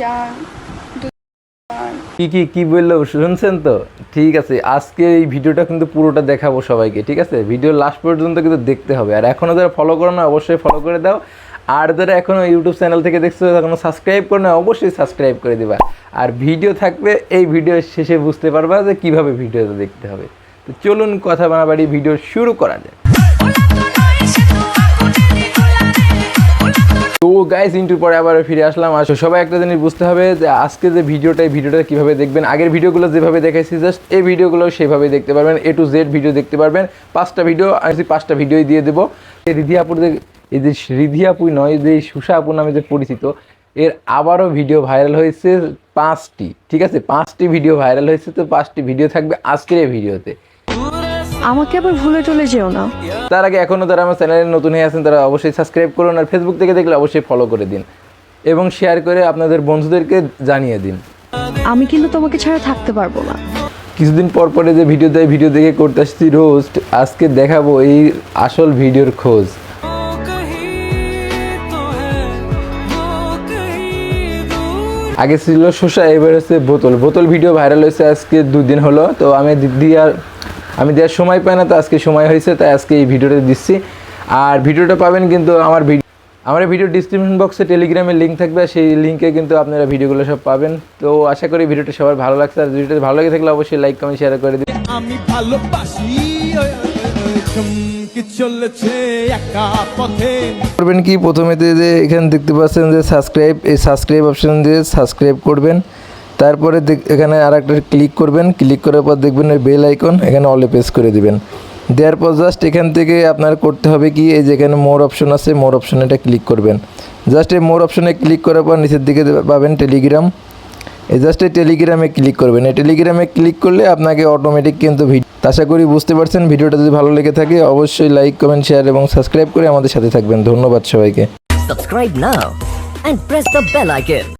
জান কি কি কি বলল? শুনছেন তো? ঠিক আছে, আজকে এই ভিডিওটা কিন্তু পুরোটা দেখাবো সবাইকে, ঠিক আছে? ভিডিও লাস্ট পর্যন্ত কিন্তু দেখতে হবে। আর এখনও যারা ফলো করো না, অবশ্যই ফলো করে দাও। আর যারা এখনও ইউটিউব চ্যানেল থেকে দেখছ এখনও সাবস্ক্রাইব করো না, অবশ্যই সাবস্ক্রাইব করে দিবা। আর ভিডিও থাকবে এই ভিডিও শেষে বুঝতে পারবা যে কীভাবে ভিডিওটা দেখতে হবে। তো চলুন, কথা বাড়ি ভিডিও শুরু করা যায় তো গাইস ইন্টুর পরে আবার ফিরে আসলাম। আর সবাই একটা জিনিস বুঝতে হবে যে, আজকে যে ভিডিওটা ভিডিওটা কীভাবে দেখবেন? আগের ভিডিওগুলো যেভাবে দেখাইছি জাস্ট এই ভিডিওগুলো সেভাবে দেখতে পারবেন এ টু জেড ভিডিও দেখতে পারবেন। পাঁচটা ভিডিও আমি পাঁচটা ভিডিওই দিয়ে দেবো। এই রিধি আপুর যে, এই যে আপুই নয়, যে সুষা আপু নামে যে পরিচিত, এর আবারও ভিডিও ভাইরাল হয়েছে পাঁচটি, ঠিক আছে? পাঁচটি ভিডিও ভাইরাল হয়েছে, তো পাঁচটি ভিডিও থাকবে আজকের এই ভিডিওতে আমাকে আবার ভুলে টলে যেও না। তার আগে এখনও যারা আমার চ্যানেলে নতুন হয়ে আছেন তারা অবশ্যই সাবস্ক্রাইব করুন আর ফেসবুক থেকে দেখলে অবশ্যই ফলো করে দিন এবং শেয়ার করে আপনাদের বন্ধুদেরকে জানিয়ে দিন। আমি কিন্তু তোমাকে ছাড়া থাকতে পারব না। কিছুদিন পর পরে যে ভিডিও দেয় ভিডিও দেখে করতে আসছি রোস্ট আজকে দেখাবো এই আসল ভিডিওর খোঁজ। আগে ছিল শসা এবার হচ্ছে বোতল। বোতল ভিডিও ভাইরাল হয়েছে আজকে দুদিন হলো তো আমি দিয়ার আমি দেওয়ার সময় পাই না তো আজকে সময় হয়েছে তাই আজকে এই ভিডিওটা দিচ্ছি। আর ভিডিওটা পাবেন কিন্তু আমার ভিডিও আমার ভিডিও ডিসক্রিপশন বক্সে টেলিগ্রামের লিঙ্ক থাকবে সেই লিঙ্কে কিন্তু আপনারা ভিডিওগুলো সব পাবেন। তো আশা করি ভিডিওটা সবার ভালো লাগছে আর ভিডিওটা ভালো লাগে থাকলে অবশ্যই লাইক কমেন্ট শেয়ার করে দিন আমি ভালোবাসি চলেছে একা পথে? করবেন কি? প্রথমে যে এখানে দেখতে পাচ্ছেন যে সাবস্ক্রাইব এই সাবস্ক্রাইব অপশন দিয়ে সাবস্ক্রাইব করবেন। তারপরে এখানে আর একটা ক্লিক করবেন ক্লিক করার পর দেখবেন বেল আইকন এখানে অলে প্রেস করে দিবেন। দেওয়ার পর জাস্ট এখান থেকে আপনার করতে হবে কি, এই যেখানে মোর অপশন আছে মোর অপশন এটা ক্লিক করবেন। জাস্ট এই মোর অপশনে ক্লিক করার পর নিচের দিকে পাবেন টেলিগ্রাম এই জাস্ট এই টেলিগ্রামে ক্লিক করবেন। এই টেলিগ্রামে ক্লিক করলে আপনাকে অটোমেটিক কিন্তু ভিডিও আশা করি বুঝতে পারছেন। ভিডিওটা যদি ভালো লেগে থাকে, অবশ্যই লাইক কমেন্ট শেয়ার এবং সাবস্ক্রাইব করে আমাদের সাথে থাকবেন। ধন্যবাদ সবাইকে.